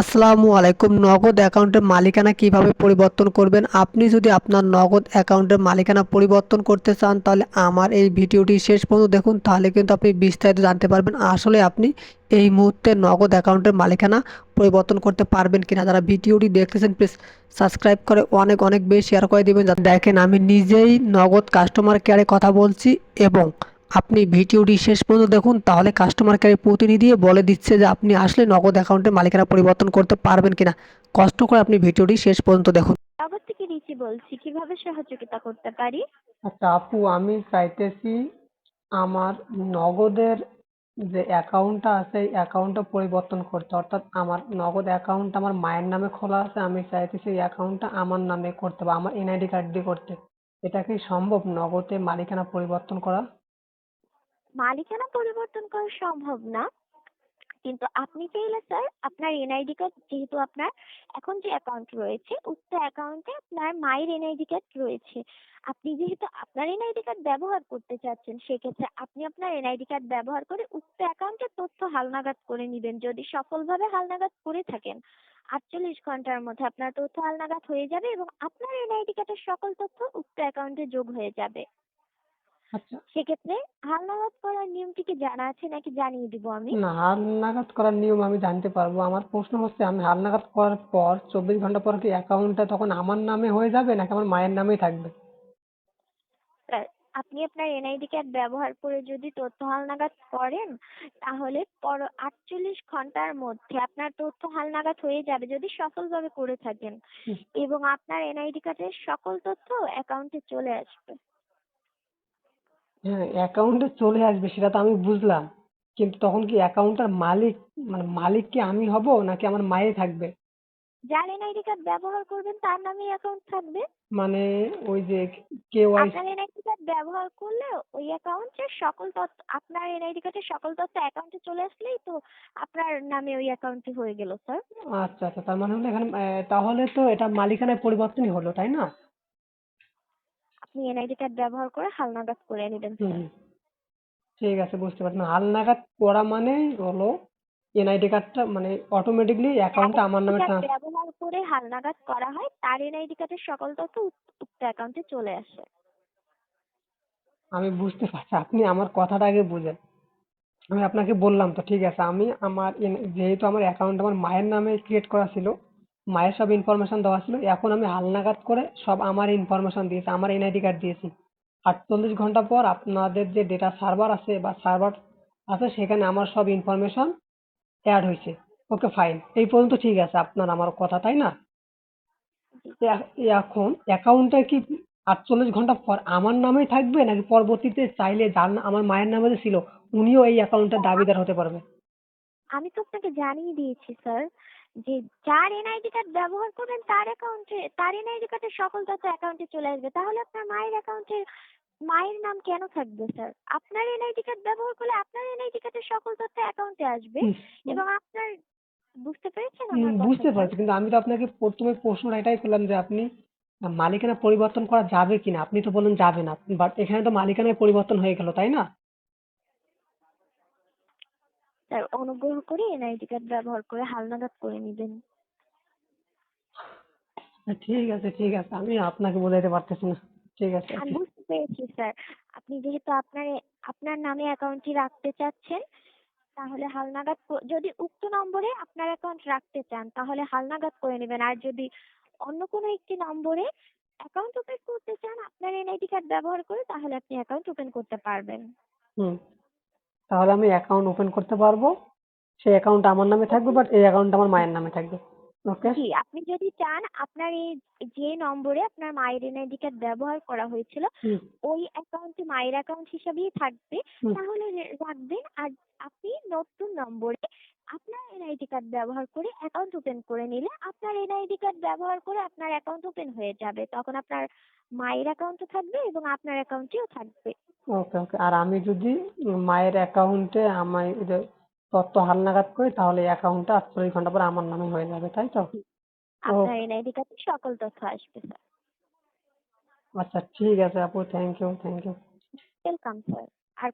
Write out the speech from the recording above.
আসসালামু আলাইকুম। নগদ অ্যাকাউন্টের মালিকানা কীভাবে পরিবর্তন করবেন? আপনি যদি আপনার নগদ অ্যাকাউন্টের মালিকানা পরিবর্তন করতে চান, তাহলে আমার এই ভিডিওটি শেষ পর্যন্ত দেখুন। তাহলে কিন্তু আপনি বিস্তারিত জানতে পারবেন আসলে আপনি এই মুহূর্তে নগদ অ্যাকাউন্টের মালিকানা পরিবর্তন করতে পারবেন কিনা। যারা ভিডিওটি দেখতেছেন, প্লিজ সাবস্ক্রাইব করে অনেক অনেক বেশি শেয়ার করে দেবেন। দেখেন, আমি নিজেই নগদ কাস্টমার কেয়ারে কথা বলছি এবং আপনি ভিডিওটি শেষ পর্যন্ত দেখুন তাহলে কাস্টমার কেয়ারের প্রতিনিধি বলে দিচ্ছে যে আপনি আসলে নগদ অ্যাকাউন্টের মালিকানা পরিবর্তন করতে পারবেন কিনা। কষ্ট করে আপনি ভিডিওটি শেষ পর্যন্ত দেখুন। নগদ থেকে রিচি বলছি কীভাবে সহযোগিতা করতে পারি? আচ্ছা আপু আমি চাইতেছি আমার নগদের যে অ্যাকাউন্টটা আছে এই অ্যাকাউন্টটা পরিবর্তন করতে। অর্থাৎ আমার নগদ অ্যাকাউন্ট আমার মায়ের নামে খোলা আছে আমি চাইতেছি এই অ্যাকাউন্টটা আমার নামে করতে বা আমার এনআইডি কার্ড দিয়ে করতে। এটা কি সম্ভব নগদে মালিকানা পরিবর্তন করা? মালিকানা পরিবর্তন করা সম্ভব না। কিন্তু আপনি চাইলে স্যার আপনার এনআইডি কার্ড যেহেতু আপনার এখন যে অ্যাকাউন্ট রয়েছে, উক্ত অ্যাকাউন্টে আপনার মায়ের এনআইডি কার্ড রয়েছে। আপনি যেহেতু আপনার এনআইডি কার্ড ব্যবহার করতে চাচ্ছেন, সেক্ষেত্রে আপনি আপনার এনআইডি কার্ড ব্যবহার করে উক্ত অ্যাকাউন্টের তথ্য হালনাগাদ করে নেবেন। যদি সফলভাবে হালনাগাদ করে থাকেন, আটচল্লিশ ঘণ্টার মধ্যে আপনার তথ্য হালনাগাদ হয়ে যাবে এবং আপনার এনআইডি কার্ডের সকল তথ্য উক্ত অ্যাকাউন্টে যোগ হয়ে যাবে। আচ্ছা। সেক্ষেত্রে হালনাগাদ করার নিয়মটি কি জানা আছে নাকি জানিয়ে দিব আমি? না হালনাগাদ করার নিয়ম আমি জানতে পারব। আমার প্রশ্ন হচ্ছে আমি হালনাগাদ করার পর চব্বিশ ঘণ্টা পর কি অ্যাকাউন্টটা তখন আমার নামে হয়ে যাবে নাকি আমার মায়ের নামেই থাকবে? আপনি আপনার এনআইডি কার্ড ব্যবহার করে যদি তথ্য হালনাগাদ করেন তাহলে পর আটচল্লিশ ঘণ্টার মধ্যে আপনার তথ্য হালনাগাদ হয়ে যাবে যদি সফলভাবে করে থাকেন। এবং আপনার এনআইডি কার্ডের সকল তথ্য অ্যাকাউন্টে চলে আসবে। হ্যাঁ অ্যাকাউন্টে চলে আসবে সেটা তো আমি বুঝলাম। কিন্তু তখন কি অ্যাকাউন্টটার মালিক মানে মালিক কি আমি হব নাকি আমার মায়ে থাকবে? যার এনআইডি কার্ড ব্যবহার করবেন তার নামেই অ্যাকাউন্ট থাকবে। মানে ওই যে কে ওয়াই আপনার এনআইডি কার্ড ব্যবহার করলে ওই অ্যাকাউন্টের সকল তথ্য আপনার এনআইডি কার্ডের সকল তথ্য অ্যাকাউন্টে চলে আসলেই তো আপনার নামে ওই অ্যাকাউন্টটি হয়ে গেল স্যার আচ্ছা আচ্ছা তার মানে হলো এখানে আহ, তাহলে তো এটা মালিকানায় পরিবর্তনই হলো তাই না? আপনি এনআইডি কার্ড ব্যবহার করে হালনাগাদ করে নেবেন ঠিক আছে বুঝতে পারছি। হালনাগাদ করা মানেই হলো এনআইডি কার্ডটা মানে অটোমেটিকলি অ্যাকাউন্টটা আমার নামে ট্রান্স ব্যবহার করে হালনাগাদ করা হয় তার এনআইডি কার্ডের সকল তথ্য উক- উক্ত অ্যাকাউন্টে চলে আসে। আমি বুঝতে পারছি আপনি আমার কথাটা আগে বুঝেন। আমি আপনাকে বললাম তো ঠিক আছে। আমি আমার যেহেতু আমার অ্যাকাউন্ট আমার মায়ের নামে ক্রিয়েট করা ছিল মায়ের সব ইনফরমেশন দেওয়া ছিল। এখন আমি হালনাগাদ করে সব আমার ইনফরমেশন দিয়েছি, আমার এনআইডি কার্ড দিয়েছি। আটচল্লিশ ঘণ্টা পর আপনাদের যে ডেটা সার্ভার আছে বা সার্ভার আছে, সেখানে আমার সব ইনফরমেশন অ্যাড হয়েছে। ওকে ফাইন এই পর্যন্ত ঠিক আছে আপনার আমার কথা, তাই না? এখন অ্যাকাউন্টটা কি আটচল্লিশ ঘণ্টা পর আমার নামেই থাকবে, নাকি পরবর্তীতে চাইলে যার আমার মায়ের নামে ছিল, উনিও এই অ্যাকাউন্টের দাবিদার হতে পারবে? আমি তো আপনাকে জানিয়ে দিয়েছি স্যার যে যার এনআইডি কার্ড ব্যবহার করবেন তার অ্যাকাউন্টে তার এনআইডি কার্ডের সকল তথ্য অ্যাকাউন্টে চলে আসবে। তাহলে আপনার মায়ের অ্যাকাউন্টে মায়ের নাম কেন থাকবে স্যার? আপনার এনআইডি কার্ড ব্যবহার করলে আপনার এনআইডি কার্ডের সকল তথ্য অ্যাকাউন্টে আসবে এবং আপনার বুঝতে পেরেছেন বুঝতে? পারছি কিন্তু আমি তো আপনাকে প্রথমে প্রশ্নটা এটাই করলাম যে আপনি মালিকানা পরিবর্তন করা যাবে কিনা? আপনি তো বললেন যাবে না বাট এখানে তো মালিকানায় পরিবর্তন হয়ে গেল তাই না? স্যার অনুগ্রহ করে এনআইডি কার্ড ব্যবহার করে হালনাগাদ করে নেবেন। ঠিক আছে ঠিক আছে। আমি আপনাকে বোঝাইতে পারতেছি না। ঠিক আছে আমি বুঝতে পেরেছি স্যার। আপনি যেহেতু আপনার আপনার নামে অ্যাকাউন্টটি রাখতে চাচ্ছেন তাহলে হালনাগাদ যদি উক্ত নম্বরে আপনার অ্যাকাউন্ট রাখতে চান তাহলে হালনাগাদ করে নেবেন। আর যদি অন্য কোনো একটি নম্বরে অ্যাকাউন্ট ওপেন করতে চান আপনার এনআইডি কার্ড ব্যবহার করে তাহলে আপনি অ্যাকাউন্ট ওপেন করতে পারবেন। হুম। তাহলে আমি অ্যাকাউন্ট ওপেন করতে পারব। সেই অ্যাকাউন্ট আমার নামে থাকবে বাট এই অ্যাকাউন্ট আমার মায়ের নামে থাকবে। ওকে জি আপনি যদি চান আপনার এই যে নম্বরে আপনার মায়ের এনআইডি কার্ড ব্যবহার করা হয়েছিল ওই অ্যাকাউন্টে মায়ের অ্যাকাউন্ট হিসাবেই থাকবে। তাহলে রাখবেন আর আপনি নতুন নম্বরে আপনার এনআইডি কার্ড ব্যবহার করে অ্যাকাউন্ট ওপেন করে নিলে আপনার এনআইডি কার্ড ব্যবহার করে আপনার অ্যাকাউন্ট ওপেন হয়ে যাবে। তখন আপনার মায়ের অ্যাকাউন্টও থাকবে এবং আপনার অ্যাকাউন্টেও থাকবে। ওকে ওকে। আর আমি যদি মায়ের অ্যাকাউন্টে আমার এই যে তথ্য হালনাগাদ করি তাহলে অ্যাকাউন্টটা আটচল্লিশ ঘণ্টা পর আমার নামে হয়ে যাবে তাই তো? আপনার এনআইডি কার্ডে সকল তথ্য আসবে স্যার। আচ্ছা ঠিক আছে আপু। Thank you thank you welcome sir R